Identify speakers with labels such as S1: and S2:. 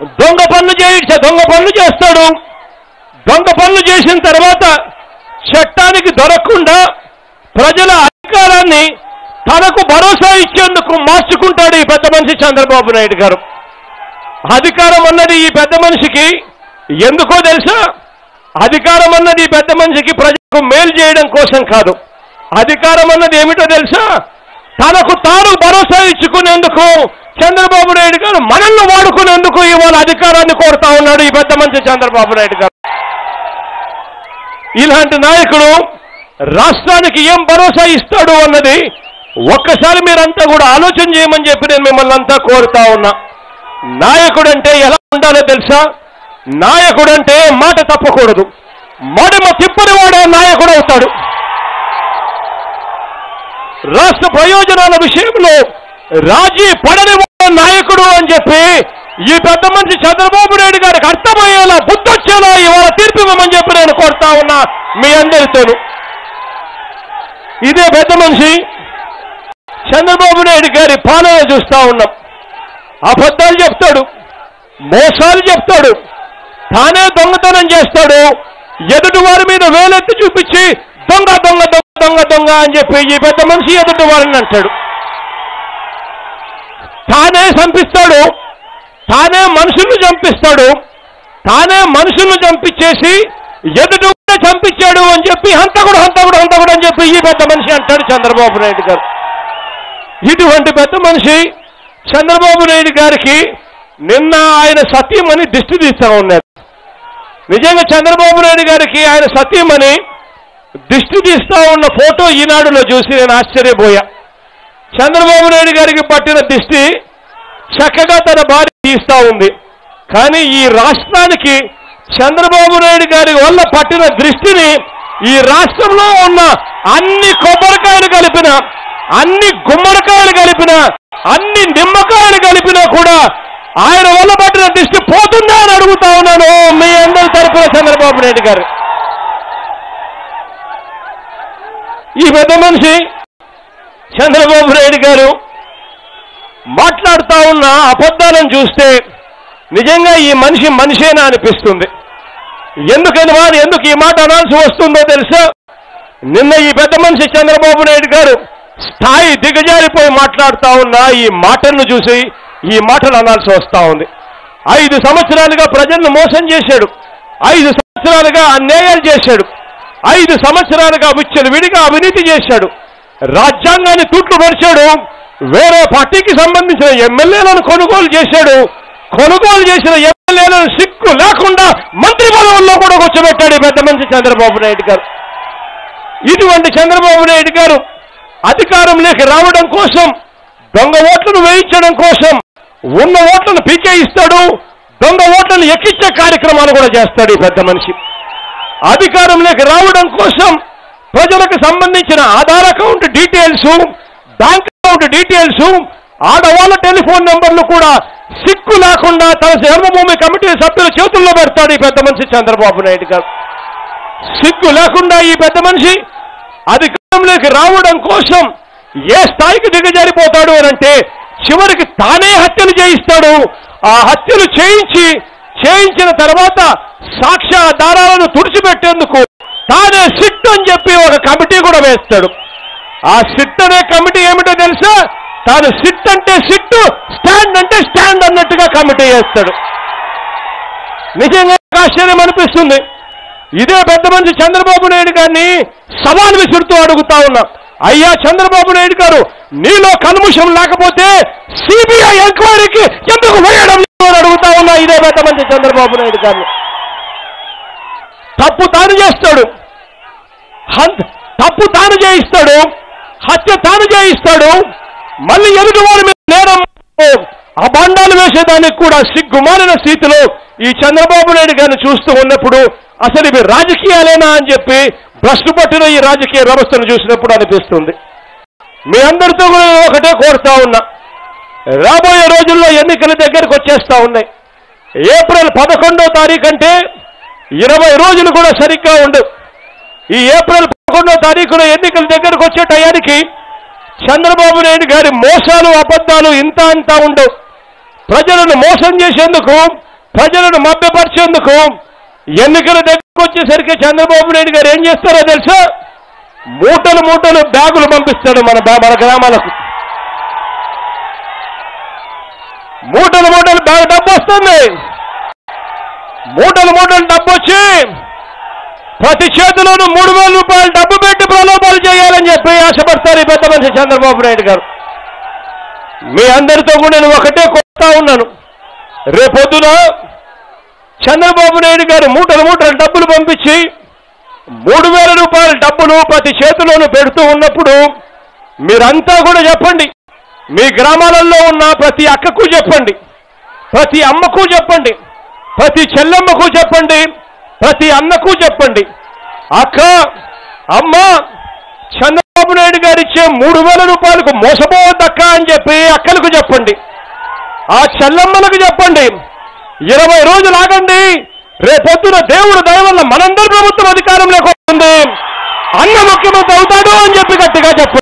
S1: దొంగ పనులు చేయించ దొంగ పనులు చేస్తాడు. దొంగ పనులు చేసిన తర్వాత చట్టానికి దొరకకుండా ప్రజల అధికారాన్ని తనకు భరోసా ఇచ్చేందుకు మార్చుకుంటాడు ఈ పెద్ద మనిషి చంద్రబాబు నాయుడు గారు. అధికారం అన్నది ఈ పెద్ద మనిషికి ఎందుకో తెలుసా? అధికారం అన్నది ఈ పెద్ద మనిషికి ప్రజలకు మేలు చేయడం కోసం కాదు. అధికారం అన్నది ఏమిటో తెలుసా? తనకు తాను భరోసా ఇచ్చుకునేందుకు చంద్రబాబు నాయుడు గారు మనల్ని వాడుకునేందుకు ఇవాళ అధికారాన్ని కోరుతా ఉన్నాడు ఈ పెద్ద మంచి చంద్రబాబు నాయుడు గారు. ఇలాంటి నాయకుడు రాష్ట్రానికి ఏం భరోసా ఇస్తాడు అన్నది ఒక్కసారి మీరంతా కూడా ఆలోచన చేయమని చెప్పి నేను మిమ్మల్ని అంతా కోరుతా ఉన్నా. నాయకుడంటే ఎలా ఉండాలో తెలుసా? నాయకుడు అంటే మాట తప్పకూడదు. మడమ తిప్పని వాడే నాయకుడు అవుతాడు. రాష్ట్ర ప్రయోజనాల విషయంలో రాజీ పడని నాయకుడు అని చెప్పి ఈ పెద్ద మనిషి చంద్రబాబు నాయుడు గారికి అర్థమయ్యేలా బుద్ధొచ్చేలా ఇవాళ తీర్పు ఇవ్వమని చెప్పి నేను కోరుతా ఉన్నా. మీ అందరితోనూ. ఇదే పెద్ద మనిషి చంద్రబాబు నాయుడు గారి పాలన చూస్తా ఉన్నాం. అబద్ధాలు చెప్తాడు మోసాలు చెప్తాడు తానే దొంగతనం చేస్తాడు ఎదుటి వారి మీద వేలెత్తి చూపించి దొంగ దొంగ దొంగ దొంగ దొంగ అని చెప్పి ఈ పెద్ద మనిషి ఎదుటి వారిని అంటాడు. తానే చంపిస్తాడు. తానే మనుషుల్ని చంపిస్తాడు. తానే మనుషుల్ని చంపించేసి ఎదుటి చంపించాడు అని చెప్పి హంతకుడు హంతకుడు హంతకుడు అని చెప్పి ఈ పెద్ద మనిషి అంటాడు చంద్రబాబు నాయుడు గారు. ఇటువంటి పెద్ద మనిషి చంద్రబాబు నాయుడు గారికి నిన్న ఆయన సత్యమని దిష్టి తీస్తా ఉన్నారు నిజంగా చంద్రబాబు నాయుడు గారికి ఆయన సత్యమని దిష్టి తీస్తా ఉన్న ఫోటో ఈనాడులో చూసి నేను ఆశ్చర్యపోయా. చంద్రబాబు నాయుడు గారికి పట్టిన దిష్టి చక్కగా తన భార్య తీస్తా ఉంది. కానీ ఈ రాష్ట్రానికి చంద్రబాబు నాయుడు గారి వల్ల పట్టిన దృష్టిని ఈ రాష్ట్రంలో ఉన్న అన్ని కొబ్బరికాయలు కలిపిన అన్ని గుమ్మడికాయలు కలిపిన అన్ని నిమ్మకాయలు కలిపినా కూడా ఆయన వల్ల పట్టిన దృష్టి పోతుందా అని అడుగుతా ఉన్నాను మీ అందరి తరపున చంద్రబాబు నాయుడు గారు. ఈ పెద్ద మనిషి చంద్రబాబు నాయుడు గారు మాట్లాడుతూ ఉన్న అబద్ధాలను చూస్తే నిజంగా ఈ మనిషి మనిషేనా అనిపిస్తుంది. ఎందుకని వారు ఎందుకు ఈ మాట అనాల్సి వస్తుందో తెలుసా? నిన్న ఈ పెద్ద మనిషి చంద్రబాబు నాయుడు గారు స్థాయి దిగజారిపోయి మాట్లాడుతూ ఉన్న ఈ మాటలను చూసి ఈ మాటలు అనాల్సి వస్తూ ఉంది. ఐదు సంవత్సరాలుగా ప్రజలను మోసం చేశాడు. ఐదు సంవత్సరాలుగా అన్యాయాలు చేశాడు. ఐదు సంవత్సరాలుగా విచ్చలు విడిగా అవినీతి చేశాడు. రాజ్యాంగాన్ని తూట్లు పరిచాడు. వేరే పార్టీకి సంబంధించిన ఎమ్మెల్యేలను కొనుగోలు చేశాడు. కొనుగోలు చేసిన ఎమ్మెల్యేలను సిక్కు లేకుండా మంత్రి పదవుల్లో కూడా కూర్చోబెట్టాడు పెద్ద మనిషి చంద్రబాబు నాయుడు గారు. ఇటువంటి చంద్రబాబు నాయుడు గారు అధికారంలోకి రావడం కోసం దొంగ ఓట్లను వేయించడం కోసం ఉన్న ఓట్లను పీకేయిస్తాడు దొంగ ఓట్లను ఎక్కించే కార్యక్రమాలు కూడా చేస్తాడు ఈ పెద్ద మనిషి. అధికారంలోకి రావడం కోసం ప్రజలకు సంబంధించిన Aadhaar account details bank account details ఆడవాళ్ళ టెలిఫోన్ నెంబర్లు కూడా సిక్కు లేకుండా తన జన్మభూమి కమిటీ సభ్యుల చేతుల్లో పెడతాడు ఈ పెద్ద మనిషి చంద్రబాబు నాయుడు గారు. సిగ్గు లేకుండా ఈ పెద్ద మనిషి అధికారంలోకి రావడం కోసం ఏ స్థాయికి దిగజారిపోతాడు అంటే చివరికి తానే హత్యలు చేయిస్తాడు. ఆ హత్యలు చేయించి చేయించిన తర్వాత సాక్ష్యాధారాలను తుడిచిపెట్టేందుకు తానే సిట్ చెప్పి ఒక కమిటీ కూడా వేస్తాడు. ఆ సిట్ అనే కమిటీ ఏమిటో తెలుసా? తాను సిట్ అంటే సిట్ స్టాండ్ అంటే స్టాండ్ అన్నట్టుగా కమిటీ వేస్తాడు. నిజంగా ఆశ్చర్యం అనిపిస్తుంది. ఇదే పెద్ద మనిషి చంద్రబాబు నాయుడు గారిని సవాల్ విసురుతూ అడుగుతా ఉన్నా. అయ్యా చంద్రబాబు నాయుడు గారు నీలో కల్ముషం లేకపోతే సిబిఐ ఎంక్వైరీకి ఎందుకు వేయడం అని అడుగుతా ఉన్నా ఇదే పెద్ద మంచి చంద్రబాబు నాయుడు గారిని. తప్పు తాను చేస్తాడు. తప్పు తాను చేయిస్తాడు హత్య తాను చేయిస్తాడు మళ్ళీ ఎదుటి వారి మీద నేరం అబాండాలు వేసేదానికి కూడా సిగ్గుమాలిన స్థితిలో ఈ చంద్రబాబు నాయుడు గారిని చూస్తూ ఉన్నప్పుడు అసలు ఇవి రాజకీయాలేనా అని చెప్పి భ్రష్టు పట్టిన ఈ రాజకీయ వ్యవస్థను చూసినప్పుడు అనిపిస్తుంది. మీ అందరితో కూడా ఒకటే కోరుతా ఉన్నా. రాబోయే రోజుల్లో ఎన్నికల దగ్గరకు వచ్చేస్తా ఉన్నాయి. ఏప్రిల్ పదకొండో తారీఖు అంటే ఇరవై రోజులు కూడా సరిగ్గా ఉండవు. ఈ ఏప్రిల్ పదకొండో తారీఖున ఎన్నికల దగ్గరకు వచ్చే టయానికి చంద్రబాబు నాయుడు గారి మోసాలు అబద్ధాలు ఇంత అంతా ఉండవు. ప్రజలను మోసం చేసేందుకు ప్రజలను మభ్యపరిచేందుకు ఎన్నికల దగ్గరకు వచ్చేసరికి చంద్రబాబు నాయుడు గారు ఏం చేస్తారో తెలుసా? మూటలు మూటలు బ్యాగులు పంపిస్తాడు మన మన గ్రామాలకు. మూటలు మూటలు బ్యాగ్ డబ్బు వస్తుంది. మూటలు మూటలు డబ్బు వచ్చి ప్రతి చేతిలోనూ మూడు వేల రూపాయలు డబ్బు పెట్టి ప్రలోభాలు చేయాలని చెప్పి ఆశపడతారు ఈ పెద్ద మనిషి చంద్రబాబు నాయుడు గారు. మీ అందరితో కూడా నేను ఒకటే కొడతా ఉన్నాను. రేపొద్దున చంద్రబాబు నాయుడు గారు మూటలు మూటలు డబ్బులు పంపించి మూడు వేల రూపాయల డబ్బులు ప్రతి చేతిలోనూ పెడుతూ ఉన్నప్పుడు మీరంతా కూడా చెప్పండి. మీ గ్రామాలలో ఉన్న ప్రతి అక్కకు చెప్పండి. ప్రతి అమ్మకు చెప్పండి. ప్రతి చెల్లెమ్మకు చెప్పండి. ప్రతి అన్నకు చెప్పండి. అక్క అమ్మ చంద్రబాబు నాయుడు గారు ఇచ్చే మూడు వేల రూపాయలకు మోసపోవద్దక్క అని చెప్పి అక్కలకు చెప్పండి. ఆ చెల్లమ్మలకు చెప్పండి. ఇరవై రోజులు ఆగండి. రేపొద్దున దేవుడు దయ వల్ల మనందరి ప్రభుత్వం అధికారంలోకి వస్తుంది అన్న ముఖ్యమంత్రి అవుతాడు అని చెప్పి గట్టిగా చెప్పండి.